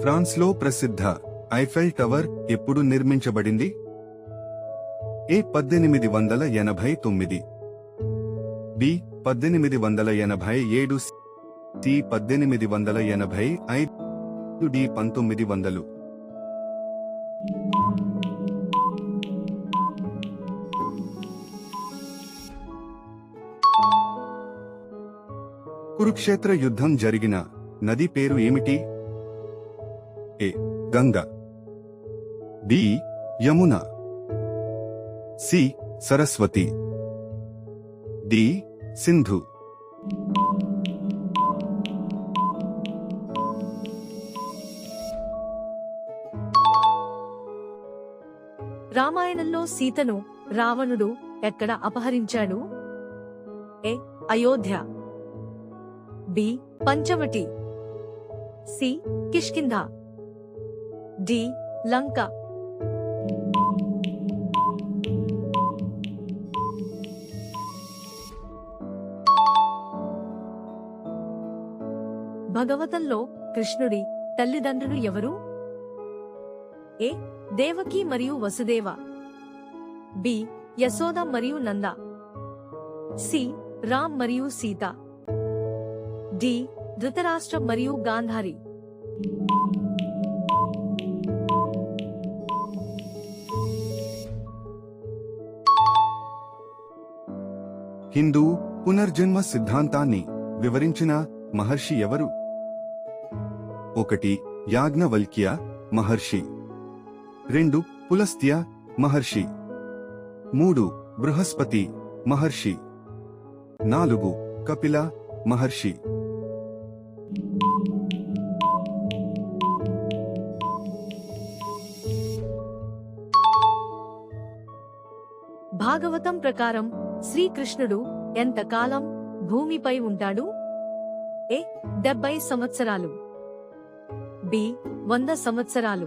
ఫ్రాన్స్లో ప్రసిద్ధ Eiffel tower ఎప్పుడు నిర్మించబడింది? ఏ పద్దెనిమిది వందల ఎనభై తొమ్మిది. బి పద్దెనిమిది వందల ఎనభై ఏడు. సి పద్దెనిమిది వందల ఎనభై ఐదు. డి పంతొమ్మిది వందలు. కురుక్షేత్ర యుద్ధం జరిగిన నది పేరు ఏమిటి? A Ganga. B Yamuna. C Saraswati. D Sindhu. రామాయణంలో సీతను రావణుడు ఎక్కడ అపహరించాడు? A Ayodhya. B Panchavati. C Kishkindha. D Lanka. భగవతంలో కృష్ణుడి తల్లిదండ్రులు ఎవరు? ఏ. దేవకి మరియు వసుదేవ. బి. యశోద మరియు నంద. సి. రామ్ మరియు సీత. డి. ధృతరాష్ట్ర మరియు గాంధారి. హిందూ పునర్జన్మ సిద్ధాంతాన్ని వివరించిన మహర్షి ఎవరు? ఒకటి యాజ్ఞవల్క్య మహర్షి. రెండు పులస్త్య మహర్షి. మూడు బృహస్పతి మహర్షి. నాలుగు కపిల మహర్షి. భాగవతం ప్రకారం శ్రీకృష్ణుడు ఎంతకాలం భూమిపై ఉంటాడు? ఏ డెబ్బై సంవత్సరాలు. బి వంద సంవత్సరాలు.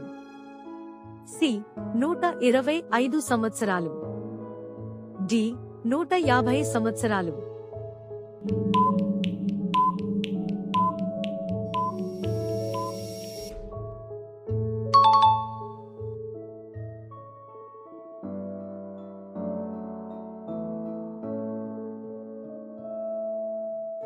సి నూట ఇరవై ఐదు సంవత్సరాలు. డి నూట యాభై సంవత్సరాలు.